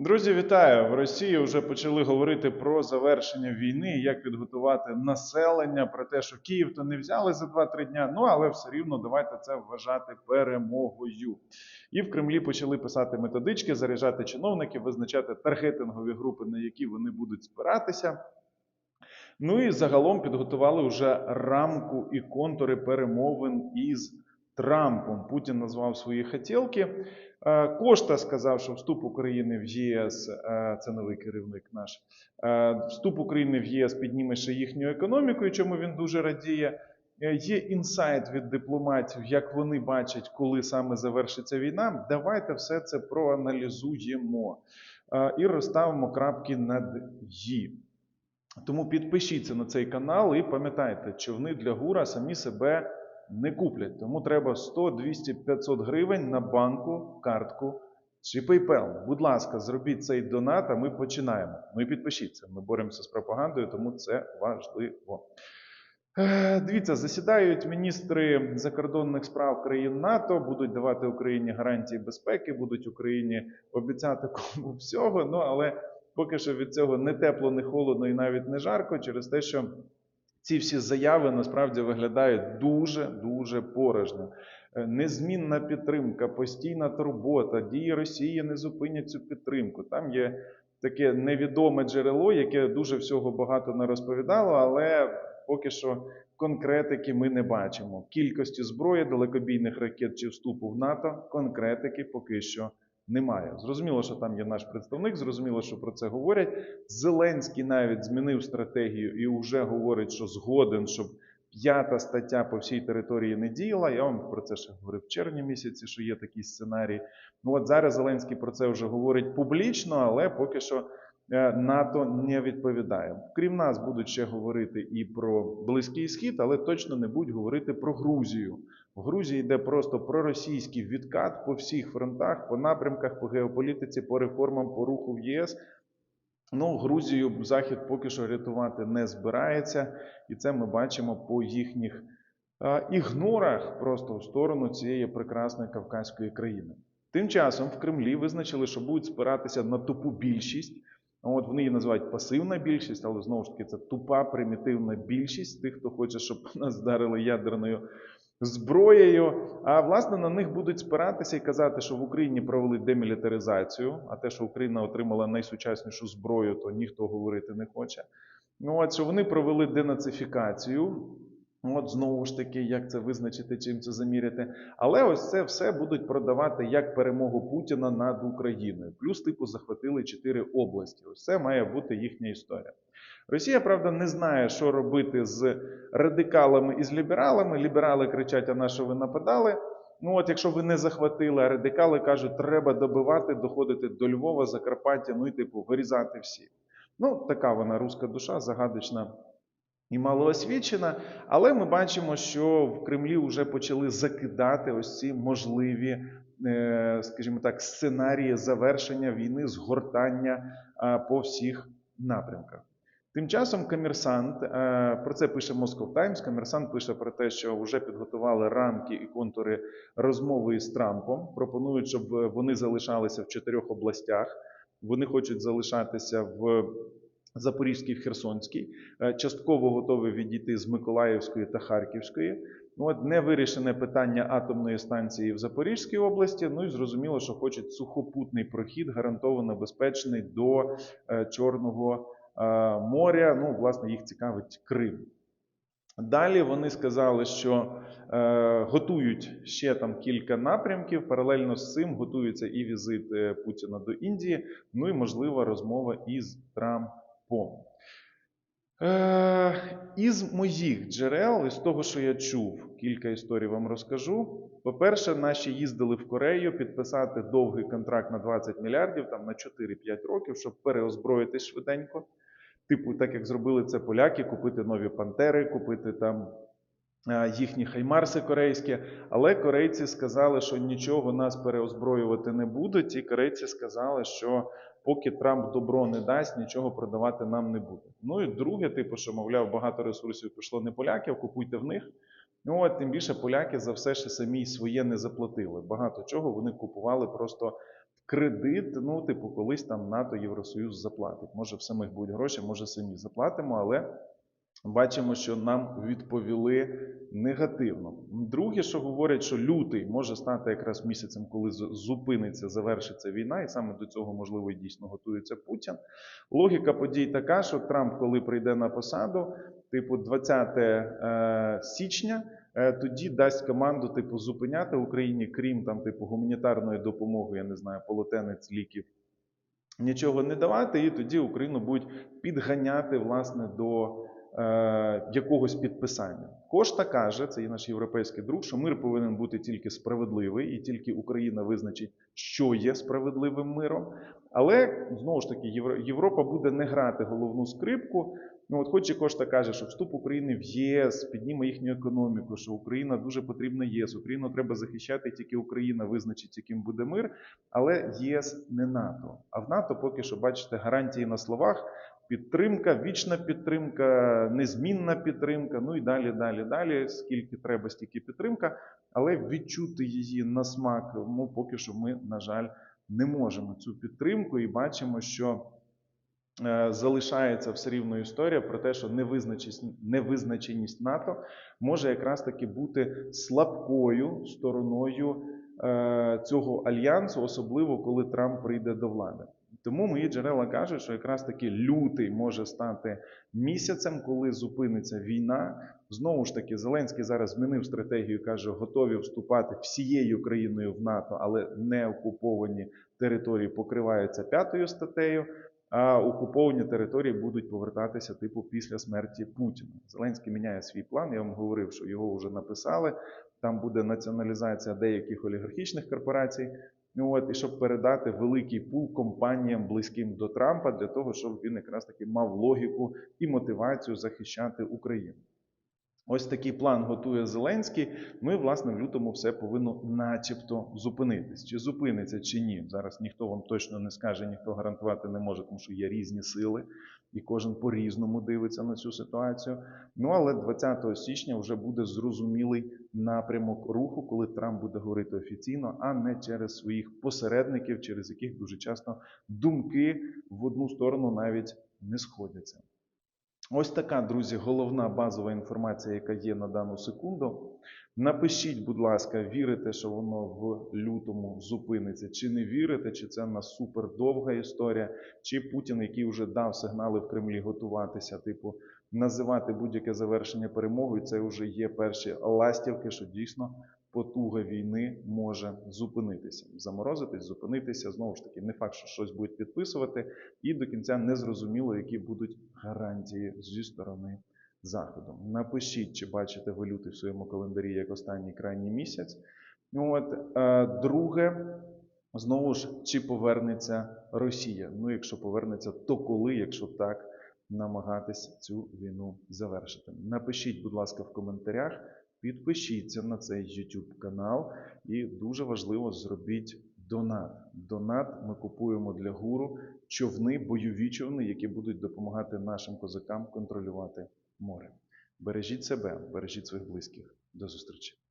Друзі, вітаю! В Росії вже почали говорити про завершення війни, як підготувати населення, про те, що Київ то не взяли за 2-3 дня. Ну але все рівно давайте це вважати перемогою. І в Кремлі почали писати методички, заряджати чиновників, визначати таргетингові групи, на які вони будуть спиратися. Ну і загалом підготували вже рамку і контури перемовин із Трампом. Путін назвав свої хотілки. Е, Кошта сказав, що вступ України в ЄС е, це новий керівник наш. е, Вступ України в ЄС підніме ще їхню економіку, і чому він дуже радіє. Є інсайт від дипломатів, як вони бачать, коли саме завершиться війна. Давайте все це проаналізуємо і розставимо крапки над «і». Тому підпишіться на цей канал і пам'ятайте, човни для гура самі себе не куплять. Тому треба 100, 200, 500 гривень на банку, картку чи PayPal. Будь ласка, зробіть цей донат, а ми починаємо. Ну і підпишіться. Ми боремося з пропагандою, тому це важливо. Е, Дивіться, засідають міністри закордонних справ країн НАТО, будуть давати Україні гарантії безпеки, будуть Україні обіцяти кому всього. Ну але поки що від цього не тепло, не холодно і навіть не жарко, через те, що ці всі заяви насправді виглядають дуже дуже порожньо. Е, Незмінна підтримка, постійна турбота, дії Росії не зупинять цю підтримку. Там є таке невідоме джерело, яке дуже всього багато не розповідало, але поки що конкретики ми не бачимо. Кількості зброї, далекобійних ракет чи вступу в НАТО конкретики поки що немає. Зрозуміло, що там є наш представник, зрозуміло, що про це говорять. Зеленський навіть змінив стратегію і вже говорить, що згоден, щоб п'ята стаття по всій території не діяла. Я вам про це ще говорив в червні місяці, що є такий сценарій. Ну от зараз Зеленський про це вже говорить публічно, але поки що НАТО не відповідає. Крім нас, будуть ще говорити і про Близький Схід, але точно не будуть говорити про Грузію. В Грузії йде просто проросійський відкат по всіх фронтах, по напрямках, по геополітиці, по реформам, по руху в ЄС. Ну, Грузію Захід поки що рятувати не збирається, і це ми бачимо по їхніх е, ігнорах просто в сторону цієї прекрасної кавказької країни. Тим часом в Кремлі визначили, що будуть спиратися на тупу більшість. От вони її називають пасивна більшість, але знову ж таки це тупа примітивна більшість тих, хто хоче, щоб нас вдарили ядерною зброєю. А власне на них будуть спиратися і казати, що в Україні провели демілітаризацію, а те, що Україна отримала найсучаснішу зброю, то ніхто говорити не хоче. Ну, от що вони провели денацифікацію. От знову ж таки, як це визначити, чим це заміряти. Але ось це все будуть продавати як перемогу Путіна над Україною. Плюс, типу, захватили чотири області. Ось це має бути їхня історія. Росія, правда, не знає, що робити з радикалами і з лібералами. Ліберали кричать, а на що ви нападали? Ну от, якщо ви не захватили, а радикали кажуть, треба добивати, доходити до Львова, Закарпаття, ну і типу вирізати всіх. Ну, така вона руська душа, загадочна і малоосвічена. Але ми бачимо, що в Кремлі вже почали закидати ось ці можливі, е, скажімо так, сценарії завершення війни, згортання по всіх напрямках. Тим часом комерсант, е, про це пише Moscow Times, комерсант пише про те, що вже підготували рамки і контури розмови із Трампом. Пропонують, щоб вони залишалися в чотирьох областях. Вони хочуть залишатися в Запорізькій, в Херсонській, Е, частково готові відійти з Миколаївської та Харківської. Ну, от не вирішене питання атомної станції в Запорізькій області. Ну і зрозуміло, що хочуть сухопутний прохід, гарантовано безпечний до е, Чорного е, моря. Ну, власне, їх цікавить Крим. Далі вони сказали, що е, готують ще там кілька напрямків. Паралельно з цим готується і візит Путіна до Індії, ну і можлива розмова із Трампом. Е, із моїх джерел, із того, що я чув, кілька історій вам розкажу. По-перше, наші їздили в Корею підписати довгий контракт на 20 мільярдів, там на 4-5 років, щоб переозброїтись швиденько. Типу, так як зробили це поляки, купити нові пантери, купити там е, їхні хаймарси корейські. Але корейці сказали, що нічого нас переозброювати не будуть. І корейці сказали, що поки Трамп добро не дасть, нічого продавати нам не буде. Ну і друге, типу, що, мовляв, багато ресурсів пішло не поляків, купуйте в них. Ну, от тим більше поляки за все ще самі своє не заплатили. Багато чого вони купували просто в кредит. Ну, типу, колись там НАТО, Євросоюз заплатить. Може, в самих будуть гроші, може самі заплатимо, але бачимо, що нам відповіли негативно. Друге, що говорять, що лютий може стати якраз місяцем, коли зупиниться, завершиться війна, і саме до цього можливо і дійсно готується Путін. Логіка подій така, що Трамп, коли прийде на посаду, типу 20 е, січня. е, Тоді дасть команду, типу, зупиняти Україні, крім там, типу, гуманітарної допомоги, я не знаю, полотенець, ліків, нічого не давати, і тоді Україну будуть підганяти власне до якогось підписання. Кошта каже, це є наш європейський друг, що мир повинен бути тільки справедливий, і тільки Україна визначить, що є справедливим миром. Але знову ж таки, Європа буде не грати головну скрипку. Ну, от хоч і Кошта каже, що вступ України в ЄС підніме їхню економіку, що Україна дуже потрібна ЄС. Україну треба захищати, тільки Україна визначить, яким буде мир. Але ЄС не НАТО. А в НАТО поки що бачите гарантії на словах. Підтримка, вічна підтримка, незмінна підтримка. Ну і далі, далі, далі. Скільки треба, стільки підтримка. Але відчути її на смак, ну поки що ми, на жаль, не можемо цю підтримку і бачимо, що е, залишається все рівно історія про те, що невизначеність, невизначеність НАТО може якраз таки бути слабкою стороною е, цього альянсу, особливо коли Трамп прийде до влади. Тому мої джерела кажуть, що якраз таки лютий може стати місяцем, коли зупиниться війна. Знову ж таки, Зеленський зараз змінив стратегію, каже, готові вступати всією країною в НАТО, але не окуповані території покриваються п'ятою статтею. А окуповані території будуть повертатися типу після смерті Путіна. Зеленський міняє свій план. Я вам говорив, що його вже написали. Там буде націоналізація деяких олігархічних корпорацій. Ну от і щоб передати великий пул компаніям близьким до Трампа для того, щоб він якраз таки мав логіку і мотивацію захищати Україну. Ось такий план готує Зеленський. Ми, власне, в лютому все повинно начебто зупинитись. Чи зупиниться, чи ні. Зараз ніхто вам точно не скаже, ніхто гарантувати не може, тому що є різні сили, і кожен по-різному дивиться на цю ситуацію. Ну але 20 січня вже буде зрозумілий напрямок руху, коли Трамп буде говорити офіційно, а не через своїх посередників, через яких дуже часто думки в одну сторону навіть не сходяться. Ось така, друзі, головна базова інформація, яка є на дану секунду. Напишіть, будь ласка, вірите, що воно в лютому зупиниться, чи не вірите, чи це на супер довга історія, чи Путін, який вже дав сигнали в Кремлі готуватися, типу, називати будь-яке завершення перемогою, це вже є перші ластівки, що дійсно потуга війни може зупинитися, заморозитись, зупинитися. Знову ж таки, не факт, що щось будуть підписувати, і до кінця не зрозуміло, які будуть гарантії зі сторони Заходу. Напишіть, чи бачите ви лютий в своєму календарі як останній крайній місяць. От, е, друге, знову ж, чи повернеться Росія? Ну, якщо повернеться, то коли, якщо так, намагатись цю війну завершити? Напишіть, будь ласка, в коментарях. Підпишіться на цей YouTube канал і дуже важливо зробіть донат. Донат ми купуємо для гуру човни, бойові човни, які будуть допомагати нашим козакам контролювати море. Бережіть себе, бережіть своїх близьких. До зустрічі!